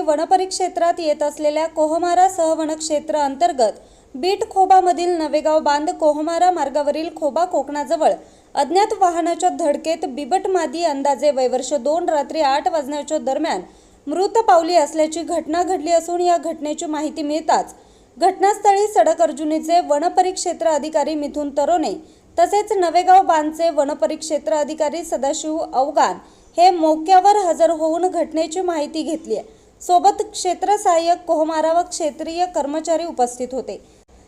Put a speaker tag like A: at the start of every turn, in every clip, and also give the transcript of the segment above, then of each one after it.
A: वनपरिक्षेत्रात येत असलेल्या कोहमारा सहवनक्षेत्र अंतर्गत बीट खोबामधील नवेगाव बांध कोहमारा मार्गावरील खोबा कोकणाजवळ अज्ञात वाहनाच्या धडकेत बिबट मादी अंदाजे वयवर्ष दोन रात्री आठ वाजण्याच्या दरम्यान मृत पावली असल्याची घटना घडली असून या घटनेची माहिती मिळताच घटनास्थळी सडक अर्जुनीचे वनपरिक्षेत्र अधिकारी मिथुन तरोने तसेच नवेगाव बांधचे वनपरिक्षेत्र अधिकारी सदाशिव अवगान हे मोक्यावर हजर होऊन घटनेची माहिती घेतली आहे. सोबत क्षेत्र सहाय्यक कोहमारा व क्षेत्रीय कर्मचारी उपस्थित होते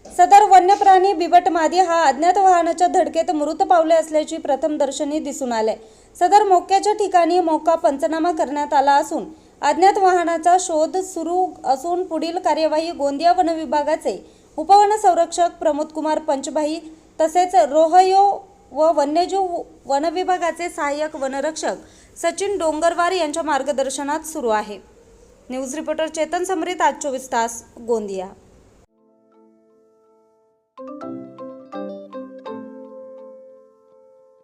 A: सदर वन्य प्राणी बिबट मादी हा अज्ञात वाहनाच्या धडकेत मृत पावले असल्याची प्रथम दर्शनी दिसून आले सदर मोक्याच्या ठिकाणी मोका पंचनामा करण्यात आला असून अज्ञात वाहनाचा शोध सुरू असून पुढील कार्यवाही गोंदिया वन विभागाचे उपवन संरक्षक प्रमोद कुमार पंचभाई तसेच रोहयो व वन्यजीव वन विभागाचे सहाय्यक वनरक्षक सचिन डोंगरवार यांच्या मार्गदर्शनात सुरू आहे. न्यूज रिपोर्टर चेतन समरीत आज चोवीस तास गोंदिया.